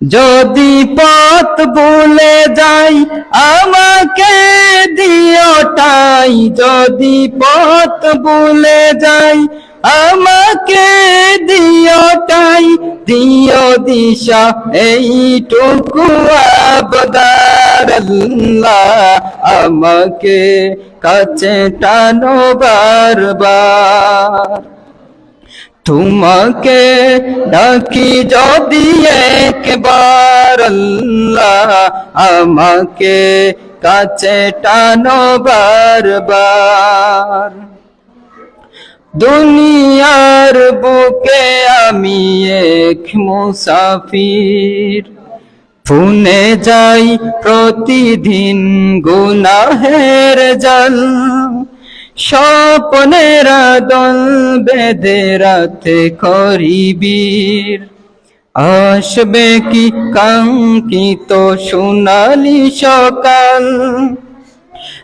যদি পথ ভুলে যাই, আমাকে দিওটাই যদি পথ ভুলে যাই, আমাকে দিওটাই দিও দিশা, এইটুকু আবদার আল্লাহ আমাকে কাছে টানো বারবার। তোমাকে ডাকি যদি একবার আল্লাহ আমাকে কাছে টানো বারবার। দুনিয়ার বুকে আমি এক মুসাফির। ফুনে যাই প্রতিদিন গুনাহের জল। স্বপনের দল বেদে রাতে করিবীর আসবে কি কাঙ্কিত সোনালি সকাল?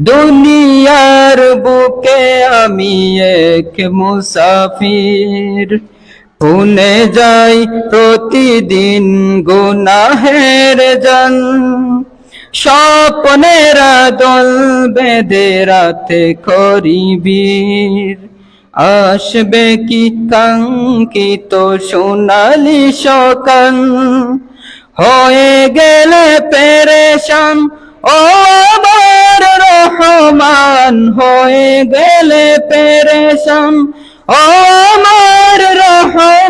দুনিয়ার বুকে আমি এক মুসাফির। পুনে যাই প্রতিদিন গুনাহের জল। স্বপ্নের দল বেদে রাতে করিবীর আসবে কি কাঙ্কিত সোনালি সকাল? হয়ে গেলে পেরেশান, ও আমার রহমান, হয়ে গেলে পেরেশান, ও আমার রহমান।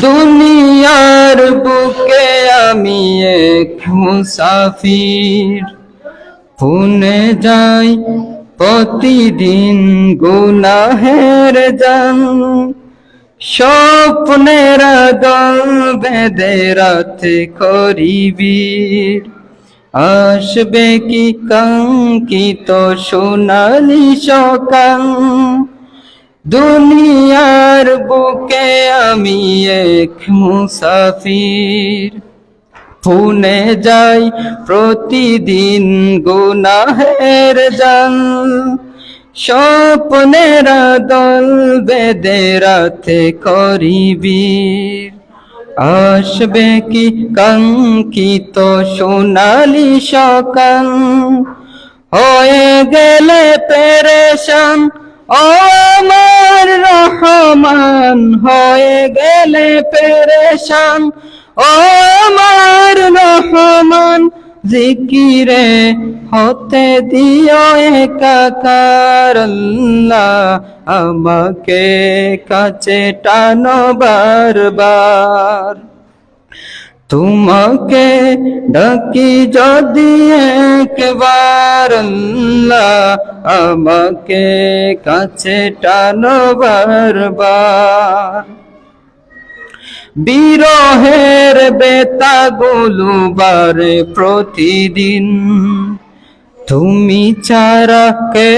দুনিয়ার বুকে আমি এক মুসাফির। পুনে যাই প্রতিদিন গুনাহের জান। স্বপ্নের দল বেদে রাতে করিবীর আসবে কি কাঙ্কিত সোনালি সকাল? দুনিয়ার বুকে আমি এক মুসাফির। পুনে যাই প্রতিদিন গুনাহের জান স্বপ্নের দল বেদে রাতে করিবীর আসবে কি কাঙ্কিত সোনালি সকাল? হয়ে গেলে পেরেশান, ও আমার রহমান হয়ে গেলে পেরেশান। ও আমার রহমান, জিকিরে হতে দিও একাকার আমাকে কাছে টানো বারবার। তোমাকে ডাকি যদি একবার আমাকে কাছে টানো বারবার। বিরহের বেতাগুলো বারে প্রতিদিন। তুমি চারা কে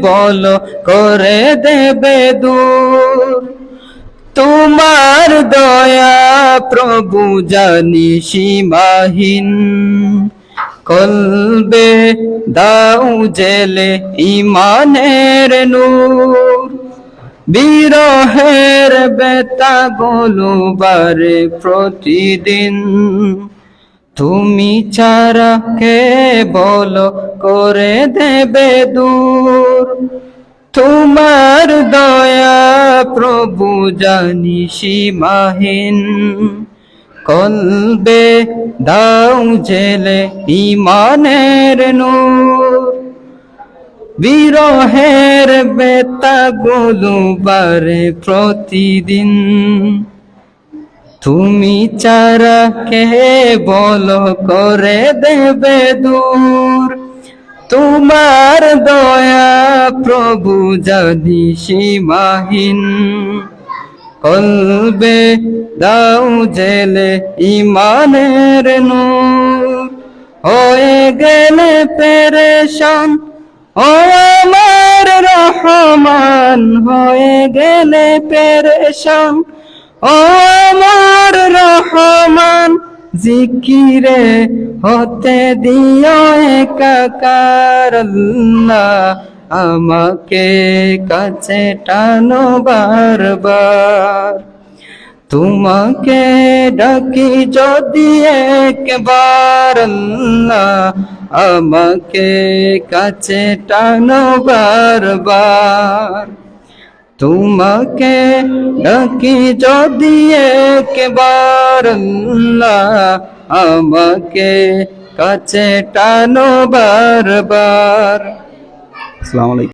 বলো করে দেবে দূর? তোমার দয়া প্রভু জানি সীমাহীন। কলবে দাও জেলে ইমানের নূর। বিরহের বেতা বারে প্রতিদিন। তুমি চারা কে বলো করে দেবে দূর? তোমার দয়া প্রভু জানি সীমাহীন। কলবে দাও জেলে ইমানের নূর। বিরহের বেতা বারে প্রতিদিন। তুমি চারা কে বল করে দেবে দূর? তোমার দয়া প্রভু যদি সীমাহীন। কলবে দাও জেলে ইমানের নূর। হয়ে গেলে পেরেশান ও আমার রহমান। হয়ে গেলে পেরেশান ও আমার রহমান। জিকিরে হতে দিও একাকার আমাকে কাছে টানো বারবার। তোমাকে ডাকি যদি একবার আমাকে কাছে টানো বারবার। তোমাকে ডাকি যদি একবার আমাকে কাছে টানো বারবার। আসসালামু আলাইকুম।